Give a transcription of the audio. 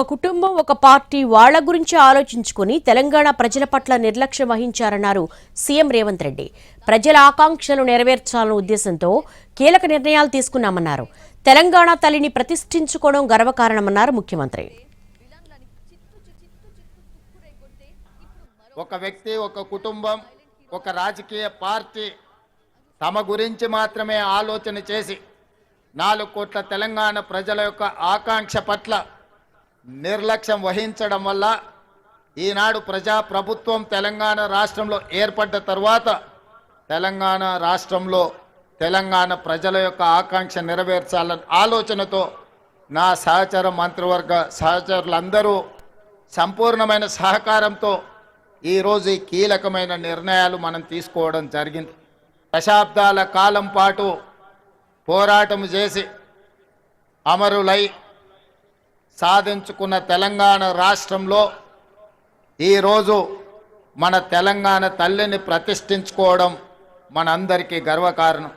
ఒక కుటుంబం ఒక పార్టీ వాళ్ళ గురించి ఆలోచించుకుని తెలంగాణ ప్రజల పట్ల నిర్లక్ష్యం వహించారన్నారు సీఎం రేవంత్ రెడ్డి. ప్రజల ఆకాంక్షలు నెరవేర్చాలన్న ఉద్దేశంతో కీలక నిర్ణయాలు తీసుకున్నామన్నారు. తెలంగాణ తల్లిని ప్రతిష్ఠించుకోవడం గర్వకారణమన్నారు ముఖ్యమంత్రి. ఒక వ్యక్తి ఒక కుటుంబం ఒక రాజకీయ పార్టీ తమ గురించి మాత్రమే ఆలోచన చేసి నాలుగు కోట్ల తెలంగాణ ప్రజల యొక్క ఆకాంక్ష పట్ల నిర్లక్ష్యం వహించడం వల్ల ఈనాడు ప్రజా ప్రభుత్వం తెలంగాణ రాష్ట్రంలో ఏర్పడ్డ తర్వాత తెలంగాణ రాష్ట్రంలో తెలంగాణ ప్రజల యొక్క ఆకాంక్ష నెరవేర్చాలన్న ఆలోచనతో నా సహచర మంత్రివర్గ సహచరులందరూ సంపూర్ణమైన సహకారంతో ఈరోజు ఈ కీలకమైన నిర్ణయాలు మనం తీసుకోవడం జరిగింది. దశాబ్దాల కాలం పాటు పోరాటం చేసి అమరులై సాధించుకున్న తెలంగాణ రాష్ట్రంలో ఈరోజు మన తెలంగాణ తల్లిని ప్రతిష్ఠించుకోవడం మనందరికీ గర్వకారణం.